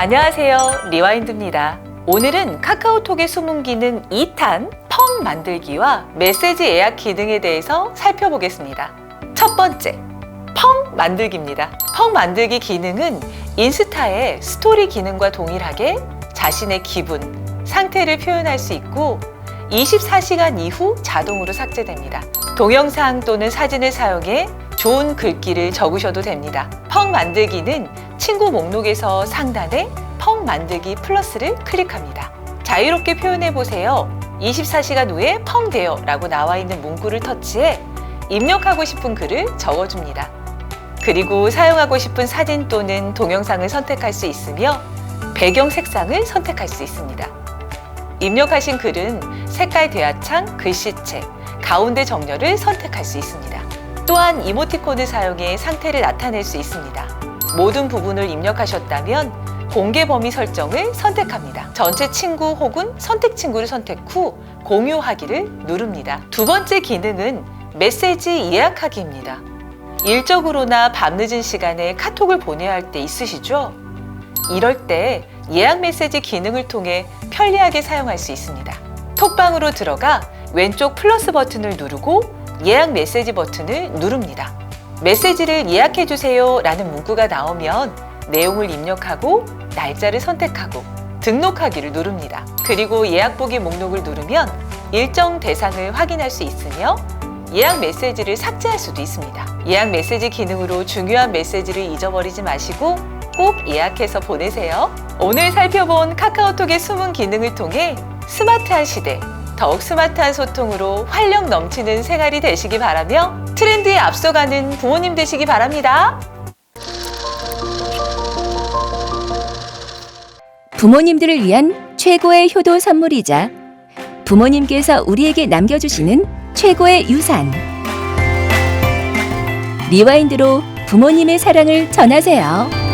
안녕하세요. 리와인드입니다. 오늘은 카카오톡의 숨은 기능 2탄 펑 만들기와 메시지 예약 기능에 대해서 살펴보겠습니다. 첫 번째, 펑 만들기입니다. 펑 만들기 기능은 인스타의 스토리 기능과 동일하게 자신의 기분, 상태를 표현할 수 있고 24시간 이후 자동으로 삭제됩니다. 동영상 또는 사진을 사용해 좋은 글귀를 적으셔도 됩니다. 펑 만들기는 친구 목록에서 상단에 펑 만들기 플러스를 클릭합니다. 자유롭게 표현해 보세요. 24시간 후에 펑 돼요 라고 나와 있는 문구를 터치해 입력하고 싶은 글을 적어줍니다. 그리고 사용하고 싶은 사진 또는 동영상을 선택할 수 있으며 배경 색상을 선택할 수 있습니다. 입력하신 글은 색깔 대화창, 글씨체, 가운데 정렬을 선택할 수 있습니다. 또한 이모티콘을 사용해 상태를 나타낼 수 있습니다. 모든 부분을 입력하셨다면 공개 범위 설정을 선택합니다. 전체 친구 혹은 선택 친구를 선택 후 공유하기를 누릅니다. 두 번째 기능은 메시지 예약하기입니다. 일적으로나 밤늦은 시간에 카톡을 보내야 할 때 있으시죠? 이럴 때 예약 메시지 기능을 통해 편리하게 사용할 수 있습니다. 톡방으로 들어가 왼쪽 플러스 버튼을 누르고 예약 메시지 버튼을 누릅니다. 메시지를 예약해 주세요 라는 문구가 나오면 내용을 입력하고 날짜를 선택하고 등록하기를 누릅니다. 그리고 예약 보기 목록을 누르면 일정 대상을 확인할 수 있으며 예약 메시지를 삭제할 수도 있습니다. 예약 메시지 기능으로 중요한 메시지를 잊어버리지 마시고 꼭 예약해서 보내세요. 오늘 살펴본 카카오톡의 숨은 기능을 통해 스마트한 시대, 더욱 스마트한 소통으로 활력 넘치는 생활이 되시기 바라며 트렌드에 앞서가는 부모님 되시기 바랍니다. 부모님들을 위한 최고의 효도 선물이자 부모님께서 우리에게 남겨주시는 최고의 유산. 리와인드로 부모님의 사랑을 전하세요.